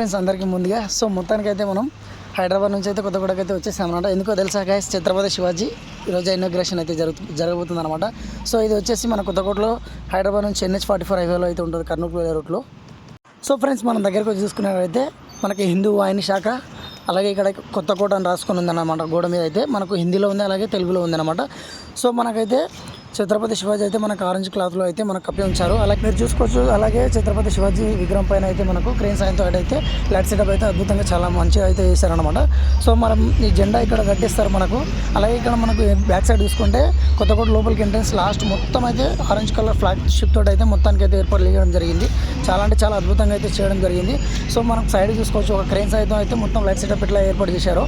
Friends అందరికీ ముందుగా. So మొత్తానికి అయితే మనం హైదరాబాద్ నుంచి అయితే కొత్తగూడకి అయితే వచ్చేసాం అనమాట ఎందుకో తెలుసా గైస్ ఛత్రపతి శివాజీ ఈరోజు ఇనాగ్రేషన్ అయితే జరుగు జరగబోతుంది అనమాట సో ఇది వచ్చేసి మన కొత్తగూడలో హైదరాబాద్ నుంచి ఎన్హెచ్ ఫార్టీ ఫోర్ హైవేలో అయితే ఉంటుంది కర్నూలు రూట్లో. సో ఫ్రెండ్స్ మనం దగ్గరకు వచ్చి చూసుకున్నట్లయితే మనకి హిందూ వాహిని శాఖ అలాగే ఇక్కడ కొత్తకోట అని రాసుకొని ఉందన్నమాట. గోడ మీద అయితే మనకు హిందీలో ఉంది అలాగే తెలుగులో ఉందన్నమాట. సో మనకైతే ఛత్రపతి శివాజీ అయితే మనకు ఆరెంజ్ క్లాత్లో అయితే మనకు కప్పి ఉంచారు. అలాగే మీరు చూసుకోవచ్చు. అలాగే ఛత్రపతి శివాజీ విగ్రహం పైన అయితే మనకు క్రేన్ సాయంతో అయితే లైట్ సెటప్ అయితే అద్భుతంగా చాలా మంచిగా అయితే చేశారనమాట సో మనం ఈ జెండా ఇక్కడ కట్టిస్తారు మనకు. అలాగే ఇక్కడ మనకు బ్యాక్ సైడ్ చూసుకుంటే కొత్తకోట లోపలికి ఎంట్రన్స్ లాస్ట్ మొత్తం అయితే ఆరెంజ్ కలర్ ఫ్లాగ్ షిప్ తోటి అయితే మొత్తానికి అయితే ఏర్పాటు చేయడం జరిగింది. చాలా అంటే చాలా అద్భుతంగా అయితే చేయడం జరిగింది. సో మనం సైడ్ చూసుకోవచ్చు. ఒక క్రేన్ సాయంతో అయితే మొత్తం లైట్ సెటప్ ఇట్లా ఏర్పాటు చేశారు.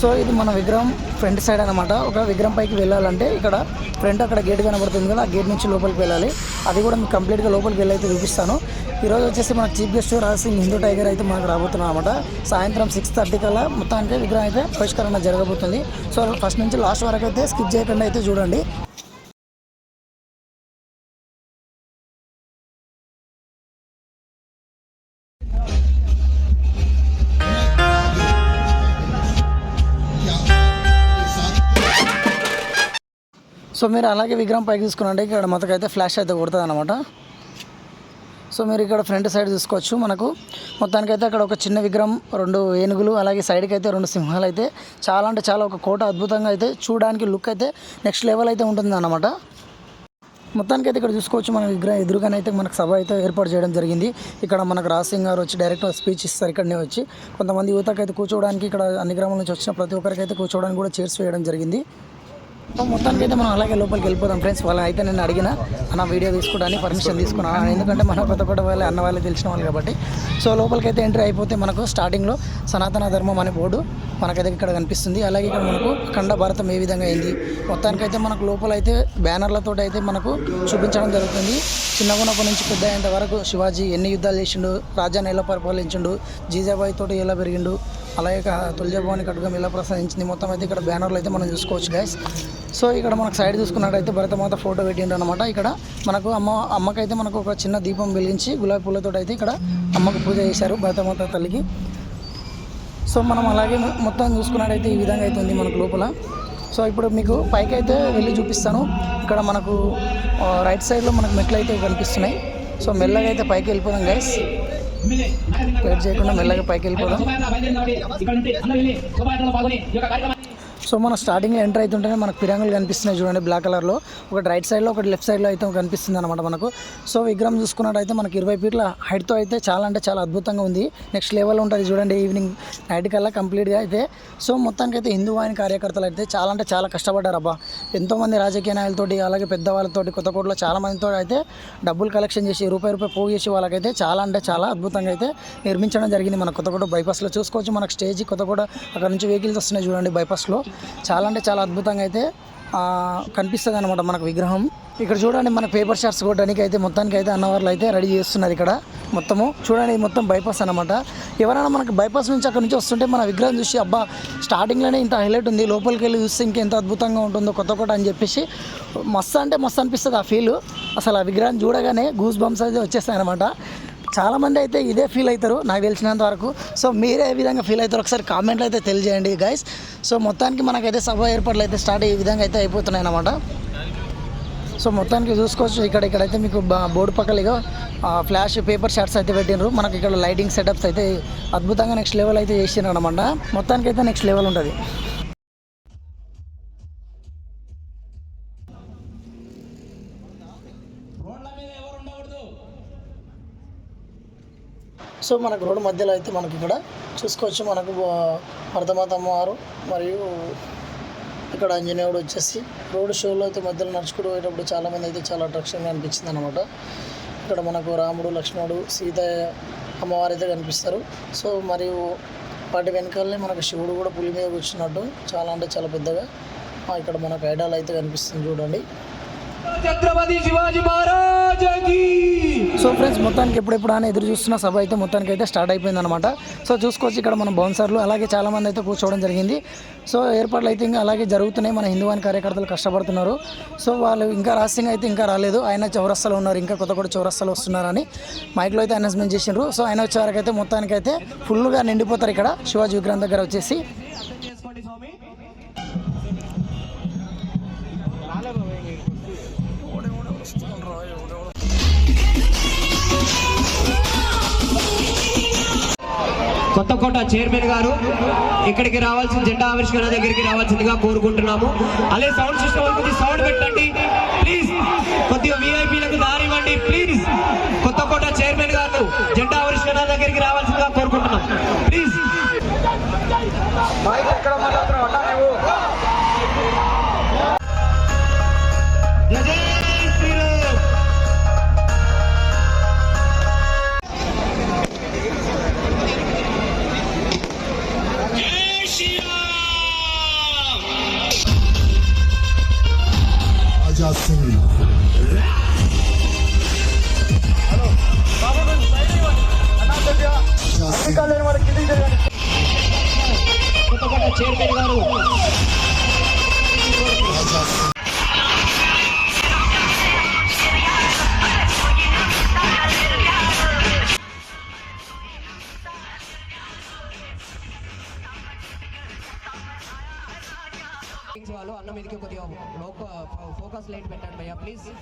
సో ఇది మన విగ్రహం ఫ్రంట్ సైడ్ అనమాట ఒక విగ్రహం పైకి వెళ్ళాలంటే ఇక్కడ ఫ్రంట్ అక్కడ గేట్ కనబడుతుంది కదా ఆ గేట్ నుంచి లోపలికి వెళ్ళాలి. అది కూడా మీకు కంప్లీట్గా లోపలికి వెళ్ళైతే చూపిస్తాను. ఈరోజు వచ్చేసి మన chief guest rising Hindu tiger అయితే మనకు రాబోతున్నాం అనమాట సాయంత్రం సిక్స్ థర్టీ కల్లా మొత్తానికి విగ్రహం అయితే ఆవిష్కరణ జరగబోతుంది. సో ఫస్ట్ నుంచి లాస్ట్ వరకు అయితే స్కిప్ చేయకుండా అయితే చూడండి. సో మీరు అలాగే విగ్రహం పైకి తీసుకున్నట్టే ఇక్కడ మొత్తకైతే ఫ్లాష్ అయితే కొడుతుంది అనమాట సో మీరు ఇక్కడ ఫ్రంట్ సైడ్ చూసుకోవచ్చు మనకు. మొత్తానికైతే అక్కడ ఒక చిన్న విగ్రహం రెండు ఏనుగులు అలాగే సైడ్కి అయితే రెండు సింహాలు అయితే చాలా అంటే చాలా ఒక కోట అద్భుతంగా అయితే చూడడానికి లుక్ అయితే నెక్స్ట్ లెవెల్ అయితే ఉంటుంది అనమాట మొత్తానికి అయితే ఇక్కడ చూసుకోవచ్చు మన విగ్రహం ఎదురుగానే అయితే మనకు సభ అయితే ఏర్పాటు చేయడం జరిగింది. ఇక్కడ మనకు రాసింగ్ గారు వచ్చి డైరెక్ట్ స్పీచ్ ఇస్తారు ఇక్కడనే వచ్చి. కొంతమంది యువతకైతే కూర్చోవడానికి ఇక్కడ అన్ని గ్రామాల నుంచి వచ్చిన ప్రతి ఒక్కరికి అయితే కూర్చోవడానికి కూడా చైర్స్ వేయడం జరిగింది. మొత్తానికి అయితే మనం అలాగే లోపలికి వెళ్ళిపోదాం. ఫ్రెండ్స్ వాళ్ళని అయితే నేను అడిగిన అన్న వీడియో తీసుకోవడానికి పర్మిషన్ తీసుకున్నాను ఎందుకంటే మన కొత్త కొత్త వాళ్ళే అన్న వాళ్ళే తెలిసిన వాళ్ళు కాబట్టి. సో లోపలికి అయితే ఎంట్రీ అయిపోతే మనకు స్టార్టింగ్లో సనాతన ధర్మం అనే బోర్డు మనకైతే ఇక్కడ కనిపిస్తుంది. అలాగే ఇక్కడ మనకు ఖండ భారతం ఏ విధంగా అయింది? మొత్తానికైతే మనకు లోపల అయితే బ్యానర్లతో అయితే మనకు చూపించడం జరుగుతుంది. చిన్నగునప్పటి నుంచి పెద్ద అయ్యేంత వరకు శివాజీ ఎన్ని యుద్ధాలు చేసిండు రాజాన్ని ఎలా పరిపాలించిండు జీజాబాయి తోటి ఎలా పెరిగిండు అలాగే తులజభవాని ఖడ్గం ఇలా ప్రసాదించింది మొత్తం అయితే ఇక్కడ బ్యానర్లు అయితే మనం చూసుకోవచ్చు గైస్ సో ఇక్కడ మనకు సైడ్ చూసుకున్నట్టయితే భరతమాత ఫోటో పెట్టిండు అనమాట ఇక్కడ మనకు అమ్మ అమ్మకైతే మనకు ఒక చిన్న దీపం వెలిగించి గులాబీ పూలతో అయితే ఇక్కడ అమ్మకు పూజ చేశారు భరతమాత తల్లికి. సో మనం అలాగే మొత్తం చూసుకున్నట్టయితే ఈ విధంగా అయితే ఉంది మనకు లోపల. సో ఇప్పుడు మీకు పైకి అయితే వెళ్ళి చూపిస్తాను. ఇక్కడ మనకు రైట్ సైడ్లో మనకు మెట్లు అయితే కనిపిస్తున్నాయి. సో మెల్లగా అయితే పైకి వెళ్ళిపోదాం గైస్ చేయకుండా మెల్లగా పైకి వెళ్ళిపోదాం. సో మన స్టార్టింగ్లో ఎంటర్ అవుతుంటేనే మనకు పిరంగులు కనిపిస్తున్నాయి చూడండి బ్లాక్ కలర్లో ఒకటి రైట్ సైడ్లో ఒకటి లెఫ్ట్ సైడ్లో అయితే కనిపిస్తుంది అనమాట మనకు. సో విగ్రహం చూసుకున్నట్టయితే మనకి ఇరవై ఫీట్ల హైట్తో అయితే చాలా అంటే చాలా అద్భుతంగా ఉంది. నెక్స్ట్ లెవెల్ ఉంటుంది చూడండి ఈవినింగ్ నైట్ కల్లా కంప్లీట్గా అయితే. సో మొత్తానికి అయితే హిందూ వాహిని కార్యకర్తలు అయితే చాలా అంటే చాలా కష్టపడ్డారు అబ్బా. ఎంతోమంది రాజకీయ నాయకులతోటి అలాగే పెద్దవాళ్ళతోటి కొత్తకోటలో కోట్లో చాలామందితో అయితే డబ్బులు కలెక్షన్ చేసి రూపాయి రూపాయి పోగు చేసి వాళ్ళకైతే చాలా అంటే చాలా అద్భుతంగా అయితే నిర్మించడం జరిగింది మన కొత్తకోట బైపాస్లో చూసుకోవచ్చు మనకు స్టేజ్ కొత్తకోట అక్కడ నుంచి వెహికల్స్ వస్తున్నాయి చూడండి బైపాస్లో చాలా అంటే చాలా అద్భుతంగా అయితే కనిపిస్తుంది అనమాట మనకు విగ్రహం. ఇక్కడ చూడండి మన పేపర్ షాట్స్ కొట్టడానికి అయితే మొత్తానికి అయితే అన్నవర్లు అయితే రెడీ చేస్తున్నారు ఇక్కడ మొత్తము. చూడండి ఇది మొత్తం బైపాస్ అనమాట ఎవరైనా మనకు బైపాస్ నుంచి అక్కడ నుంచి వస్తుంటే మన విగ్రహం చూసి అబ్బా స్టార్టింగ్లోనే ఇంత హైలైట్ ఉంది లోపలికి వెళ్ళి చూస్తే ఇంకెంత అద్భుతంగా ఉంటుందో కొత్త కొత్త అని చెప్పేసి మస్తు అంటే మస్తు అనిపిస్తుంది ఆ ఫీల్ అసలు ఆ విగ్రహం చూడగానే గూస్ బంప్స్ అయితే వచ్చేస్తాయి అనమాట చాలామంది అయితే ఇదే ఫీల్ అవుతారు నాకు తెలిసినంత వరకు. సో మీరే ఏ విధంగా ఫీల్ అవుతారు ఒకసారి కామెంట్లో అయితే తెలియజేయండి గైస్ సో మొత్తానికి మనకైతే సభ ఏర్పాట్లు అయితే స్టార్ట్ ఈ విధంగా అయితే అయిపోతున్నాయి అన్నమాట. సో మొత్తానికి చూసుకోవచ్చు ఇక్కడ ఇక్కడైతే మీకు బోర్డు బోర్డు పక్కలిగా ఫ్లాష్ పేపర్ షార్ట్స్ అయితే పెట్టినారు మనకి ఇక్కడ లైటింగ్ సెటప్స్ అయితే అద్భుతంగా నెక్స్ట్ లెవెల్ అయితే చేసినారు అనమాట మొత్తానికి అయితే నెక్స్ట్ లెవెల్ ఉంటుంది. సో మనకు రోడ్డు మధ్యలో అయితే మనకి ఇక్కడ చూసుకోవచ్చు మనకు భరతమాత అమ్మవారు మరియు ఇక్కడ ఆంజనేయుడు వచ్చేసి. రోడ్ షోలో అయితే మధ్యలో నడుచుకుంటూ పోయేటప్పుడు చాలామంది అయితే చాలా అట్రాక్షన్గా అనిపించింది అనమాట ఇక్కడ మనకు రాముడు లక్ష్మణుడు సీత అమ్మవారు అయితే కనిపిస్తారు. సో మరియు వాటి వెనకాలనే మనకు శివుడు కూడా పులి మీద కూర్చున్నట్టు చాలా అంటే చాలా పెద్దగా ఇక్కడ మనకు ఐడాల్ అయితే కనిపిస్తుంది చూడండి. ఛత్రపతి శివాజీ మహారాజ్ సో ఫ్రెండ్స్ మొత్తానికి ఎప్పుడెప్పుడు అని ఎదురు చూస్తున్న సభ అయితే మొత్తానికి అయితే స్టార్ట్ అయిపోయింది అనమాట సో చూసుకోవచ్చు ఇక్కడ మన బౌన్సర్లు అలాగే చాలామంది అయితే కూర్చోవడం జరిగింది. సో ఏర్పాట్లు అయితే ఇంకా అలాగే జరుగుతున్నాయి. మన హిందువాని కార్యకర్తలు కష్టపడుతున్నారు. సో వాళ్ళు ఇంకా రాసింగ్ అయితే ఇంకా రాలేదు. ఆయన చౌరస్తాలో ఉన్నారు. ఇంకా కొత్త కొత్త చౌరస్తాలో వస్తున్నారని మైక్లో అయితే అనౌన్స్మెంట్ చేసినారు సో ఆయన వచ్చే వరకు అయితే మొత్తానికైతే ఫుల్గా నిండిపోతారు ఇక్కడ. శివాజీ విగ్రహం దగ్గర వచ్చేసి. కొత్తకోట చైర్మన్ గారు ఇక్కడికి రావాల్సిన జెండా ఆవిష్కరణ దగ్గరికి రావాల్సిందిగా కోరుకుంటున్నాము. అలాగే సౌండ్ సిస్టమ్ కొద్దిగా సౌండ్ పెట్టండి. ప్లీజ్ కొద్దిగా వీఐపీలకు దారి ఇవ్వండి ప్లీజ్ కొత్తకోట చైర్మన్ గారు జెండా ఆవిష్కరణ దగ్గరికి రావాల్సిందిగా కోరుకుంటున్నాం. Please Absolutely.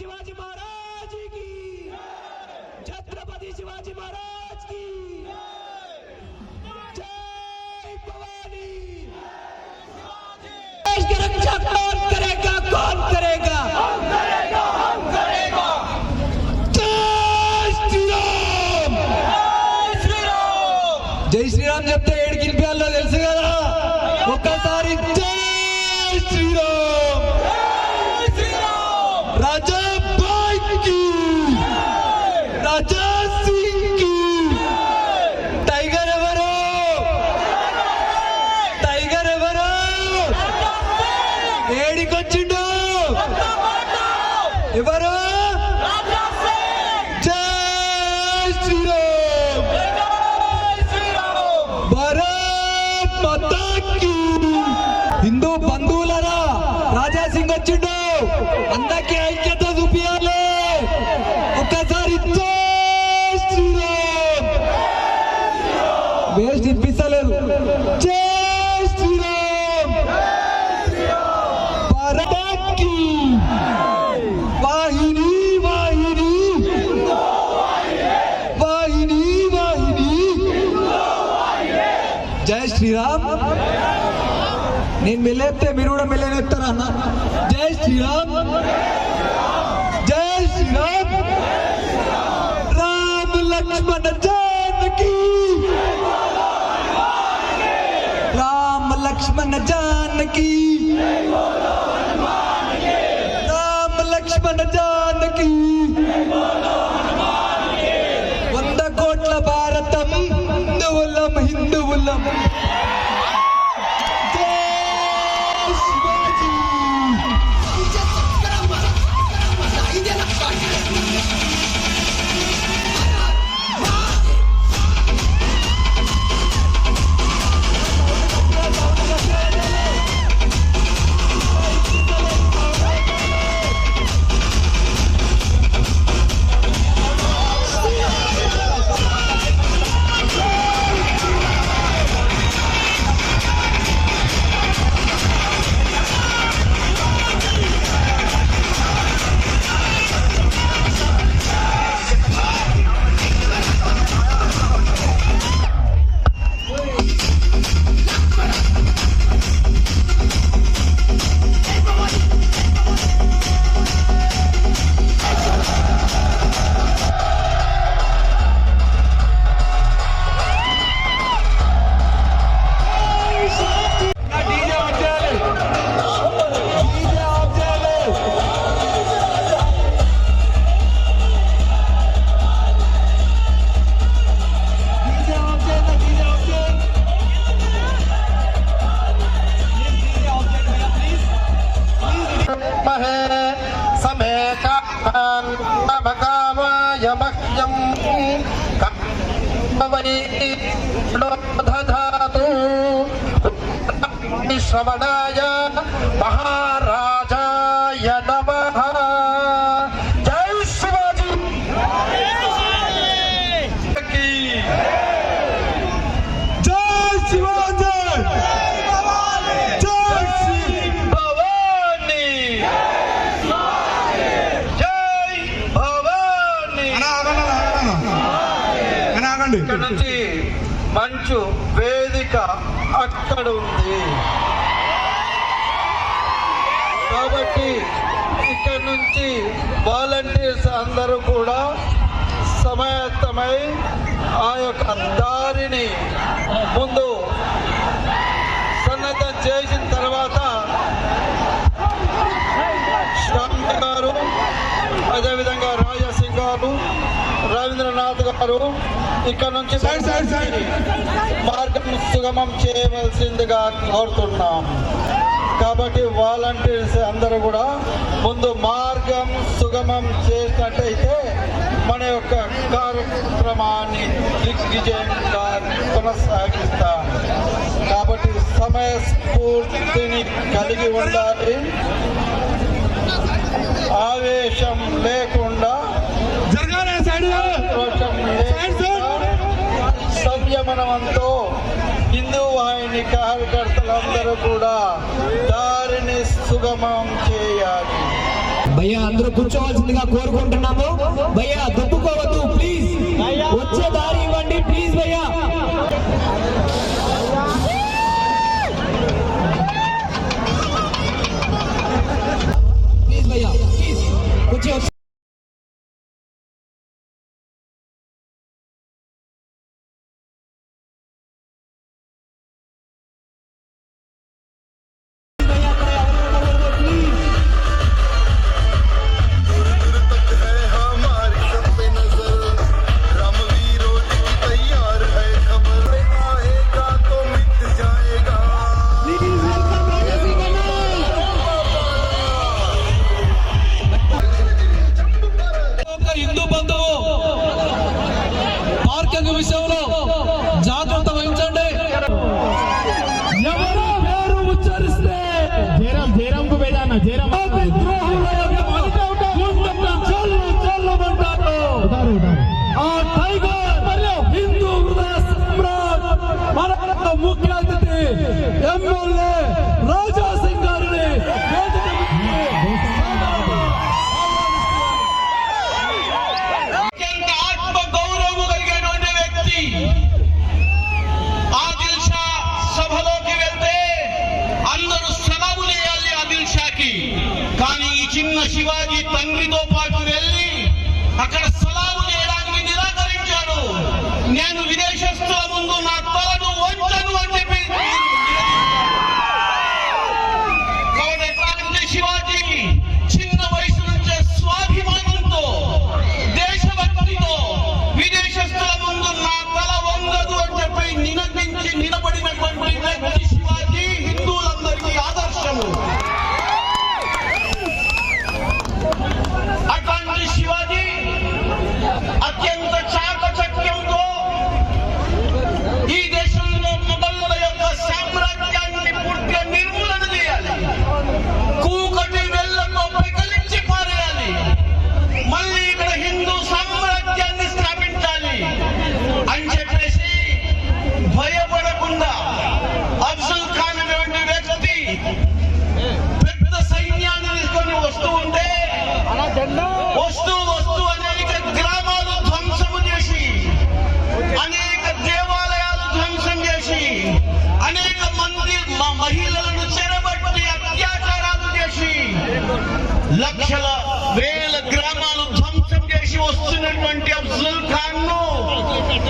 शिवाजी महाराज की। छत्रपति शिवाजी महाराज की। जय भवानी। देश की रक्षा कौन करेगा कौन करेगा? ఎవరు నేను మిల్లేస్తే మీరు కూడా మెల్లనేస్తారా అన్న? జై శ్రీరామ్. యమహ్యం కవనీధాతు శ్రవణాయ మహారాజాయ నమః చెప్పండి నుంచి మంచు వేదిక అక్కడ ఉంది. కాబట్టి ఇక్కడ నుంచి వాలంటీర్స్ అందరూ కూడా సమాయత్తమై ఆ యొక్క దారిని ముందు సన్నద్ధం చేసిన తర్వాత శ్రామ్ గారు అదేవిధంగా రాజాసింగ్ గారు రవీంద్రనాథ్ గారు ఇక్కడ నుంచి మార్గం సుగమం చేయవలసిందిగా కోరుతున్నాం. కాబట్టి వాలంటీర్స్ అందరూ కూడా ముందు మార్గం సుగమం చేసినట్టయితే మన యొక్క కార్యక్రమాన్ని దిగ్విజయంగా కొనసాగిస్తాం. కాబట్టి సమయ స్ఫూర్తిని కలిగి ఉండాలి. ఆవేశం లేకుండా సంయమనంతో హిందూ వాహిని కార్యకర్తలందరూ కూడా దారిని సుగమం చేయాలి. భయ్యా అందరూ కూర్చోవలసిందిగా కోరుకుంటున్నాము. భయ్యా దుబ్బుకోవద్దు ప్లీజ్ వచ్చే దారి ఇవ్వండి ప్లీజ్ భయ్యా.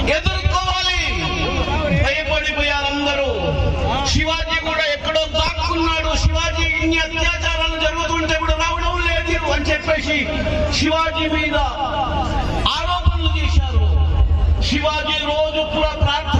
ఎదుర్కోవాలి. భయపడిపోయారందరూ. శివాజీ కూడా ఎక్కడో దాక్కున్నాడు. శివాజీ ఇన్ని అత్యాచారాలు జరుగుతుంటే కూడా రావడం లేదు అని చెప్పేసి శివాజీ మీద ఆరోపణలు చేశారు. శివాజీ రోజు కూడా ప్రార్థన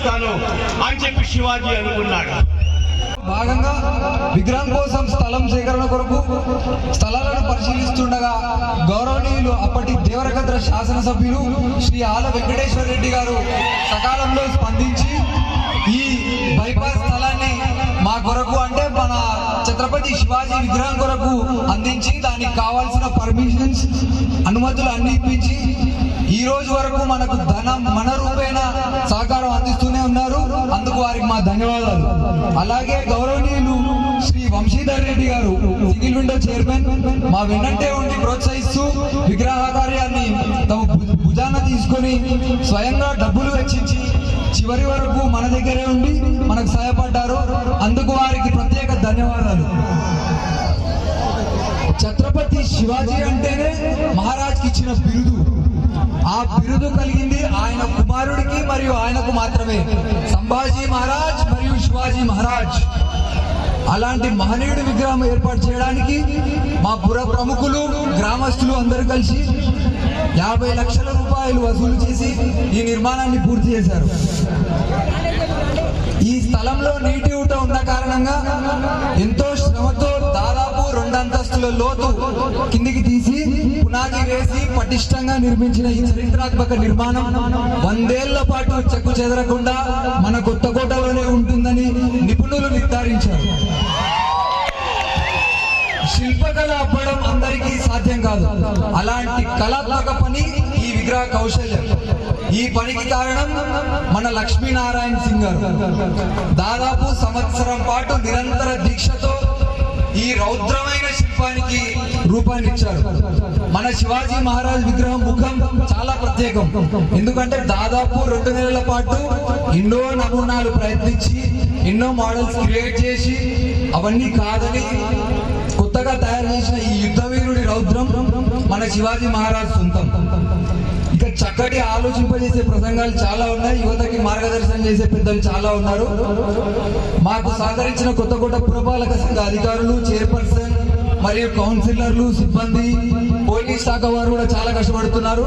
చేస్తాను అని చెప్పి శివాజీ అనుకున్నాడు. భాగంగా విగ్రహం కోసం స్థలం సేకరణ కొరకు స్థలాలను పరిశీలిస్తుండగా గౌరవనీయులు అప్పటి దేవరకద్ర శాసనసభ్యులు శ్రీ ఆల వెంకటేశ్వర రెడ్డి గారు సకాలంలో స్పందించి ఈ బైపాస్ స్థలాన్ని మా కొరకు అంటే మన ఛత్రపతి శివాజీ విగ్రహం కొరకు అందించి దానికి కావాల్సిన పర్మిషన్స్ అనుమతులు అన్ని ఇప్పించి ఈ రోజు వరకు మనకు ధనం మన రూపేణ సహకారం అందిస్తూనే ఉన్నారు వారికి మా ధన్యవాదాలు. అలాగే గౌరవనీయులు శ్రీ వంశీధర్ రెడ్డి గారు సింగిల్ విండో చైర్మన్ మా వెన్నంటే ఉండి ప్రోత్సహిస్తూ విగ్రహకార్యాన్ని తమ భుజాన తీసుకొని స్వయంగా డబ్బులు వెచ్చించి చివరి వరకు మన దగ్గరే ఉండి మనకు సహాయపడ్డారు. అందుకు వారికి ప్రత్యేక ధన్యవాదాలు. ఛత్రపతి శివాజీ అంటేనే మహారాజ్కి ఇచ్చిన బిరుదు. ఆ బిరుదు కలిగింది ఆయన కుమారుడికి మరియు ఆయనకు మాత్రమే. సంభాజీ మహారాజ్ మరియు శివాజీ మహారాజ్. అలాంటి మహనీయుడి విగ్రహం ఏర్పాటు చేయడానికి మా పుర ప్రముఖులు గ్రామస్తులు అందరూ కలిసి యాభై లక్షల రూపాయలు వసూలు చేసి ఈ నిర్మాణాన్ని పూర్తి చేశారు. ఈ స్థలంలో నీటి ఊట ఉన్న కారణంగా ఎంతో శ్రమతో రెండంతస్తుల రెండు లోతు కిందికి తీసి పునాది వేసి పటిష్టంగా నిర్మించిన ఈ చరిత్రాత్మక నిర్మాణం వందేళ్ళ పాటు చెక్కు చెదరకుండా మన కొత్తకోటలోనే ఉంటుందని నిపుణులు నిర్ధారించారు. శిల్పకళ అప్పడం అందరికీ సాధ్యం కాదు. అలాంటి కళాత్మక పని ఈ విగ్రహ కౌశల్యం. ఈ పనికి కారణం మన లక్ష్మీనారాయణ సింగ్ గారు. దాదాపు సంవత్సరం పాటు నిరంతర దీక్షతో ఈ రౌద్రమైన శిల్పానికి రూపాన్ని ఇచ్చారు. మన శివాజీ మహారాజ్ విగ్రహం ముఖం చాలా ప్రత్యేకం. ఎందుకంటే దాదాపు రెండు నెలల పాటు ఎన్నో నమూనాలు ప్రయత్నించి ఎన్నో మోడల్స్ క్రియేట్ చేసి అవన్నీ కాదని కొత్తగా తయారు చేసిన ఈ యుద్ధ వీరుడి రౌద్రం మన శివాజీ మహారాజ్ సొంతం. ఇక చక్కటి ఆలోచింపజేసే ప్రసంగాలు చాలా ఉన్నాయి. యువతకి మార్గదర్శనం చేసే పెద్దలు చాలా ఉన్నారు. మాకు సహకరించిన కొత్త పురపాలక సంఘ అధికారులు చైర్పర్సన్ మరియు కౌన్సిలర్లు సిబ్బంది పోలీస్ శాఖ వారు కూడా చాలా కష్టపడుతున్నారు.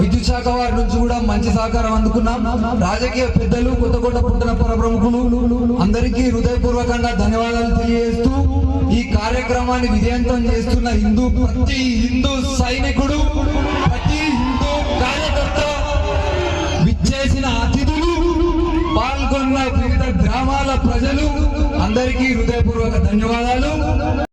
విద్యుత్ శాఖ వారి నుంచి కూడా మంచి సహకారం అందుకున్నాం. రాజకీయ పెద్దలు కొత్త పుట్టిన పర ప్రముఖులు అందరికీ హృదయపూర్వకంగా ధన్యవాదాలు తెలియజేస్తూ ఈ కార్యక్రమాన్ని విజయవంతం చేస్తున్న హిందూ ప్రతి హిందూ సైనికుడు గ్రామాల ప్రజలు అందరికీ హృదయపూర్వక ధన్యవాదాలు.